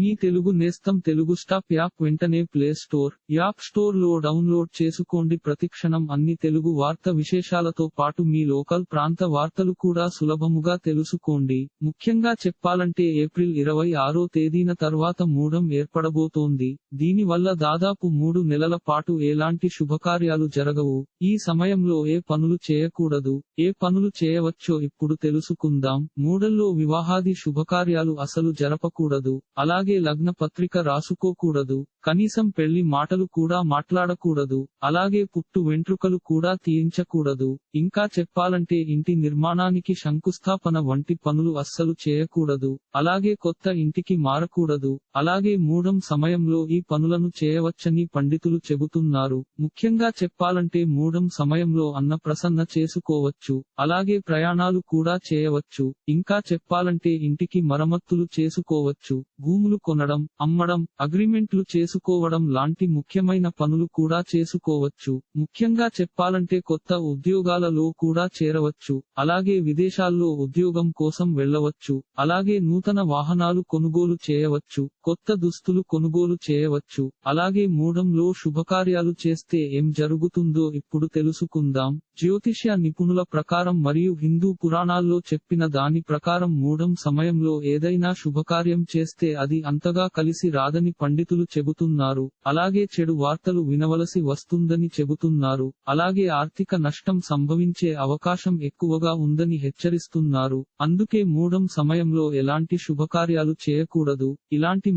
మీ తెలుగు నేస్తం Telugu stop app వెంటనే play store app స్టోర్లో డౌన్లోడ్ చేసుకోండి. ప్రతిక్షణం అన్ని తెలుగు వార్త విశేషాలతో పాటు మీ లోకల్ ప్రాంత వార్తలు కూడా సులభముగా తెలుసుకోండి. ముఖ్యంగా చెప్పాలంటే ఏప్రిల్ ఇరవై ఆరో తేదీన తర్వాత మూడం ఏర్పడబోతోంది. దీని వల్ల దాదాపు మూడు నెలల పాటు ఎలాంటి శుభకార్యాలు జరగవు. ఈ సమయంలో ఏ పనులు చేయకూడదు. ఏ పనులు చేయవచ్చో ఇప్పుడు తెలుసుకుందాం. మూడల్లో వివాహాది శుభకార్యాలు అసలు జరపకూడదు. అలాగే లగ్న పత్రిక రాసుకోకూడదు. కనీసం పెళ్ళి మాటలు కూడా మాట్లాడకూడదు అలాగే పుట్టు వెంట్రుకలు కూడా తీయించకూడదు. ఇంకా చెప్పాలంటే ఇంటి నిర్మాణానికి శంకుస్థాపన వంటి పనులు అస్సలు చేయకూడదు అలాగే కొత్త ఇంటికి మారకూడదు. అలాగే మూడం సమయంలో ఈ పనులను చేయవచ్చని పండితులు చెబుతున్నారు. ముఖ్యంగా చెప్పాలంటే మూడం సమయంలో అన్న ప్రసన్న చేసుకోవచ్చు అలాగే ప్రయాణాలు కూడా చేయవచ్చు. ఇంకా చెప్పాలంటే ఇంటికి మరమ్మత్తులు చేసుకోవచ్చు. భూములు కొనడం అమ్మడం అగ్రిమెంట్లు చేసుకోవడం లాంటి ముఖ్యమైన పనులు కూడా చేసుకోవచ్చు. ముఖ్యంగా చెప్పాలంటే కొత్త ఉద్యోగాలలో కూడా చేరవచ్చు. అలాగే విదేశాల్లో ఉద్యోగం కోసం వెళ్ళవచ్చు. అలాగే నూతన వాహనాలు కొనుగోలు చేయవచ్చు. కొత్త దుస్తులు కొనుగోలు చేయవచ్చు. అలాగే మూడంలో శుభకార్యాలు చేస్తే ఏం జరుగుతుందో ఇప్పుడు తెలుసుకుందాం. జ్యోతిష్య నిపుణుల ప్రకారం మరియు హిందూ పురాణాల్లో చెప్పిన దాని ప్రకారం మూఢం సమయంలో ఏదైనా శుభకార్యం చేస్తే అది అంతగా కలిసి రాదని పండితులు చెబుతున్నారు. అలాగే చెడు వార్తలు వినవలసి వస్తుందని చెబుతున్నారు. అలాగే ఆర్థిక నష్టం సంభవించే అవకాశం ఎక్కువగా ఉందని హెచ్చరిస్తున్నారు. అందుకే మూడం సమయంలో ఎలాంటి శుభకార్యాలు చేయకూడదు. ఇలాంటి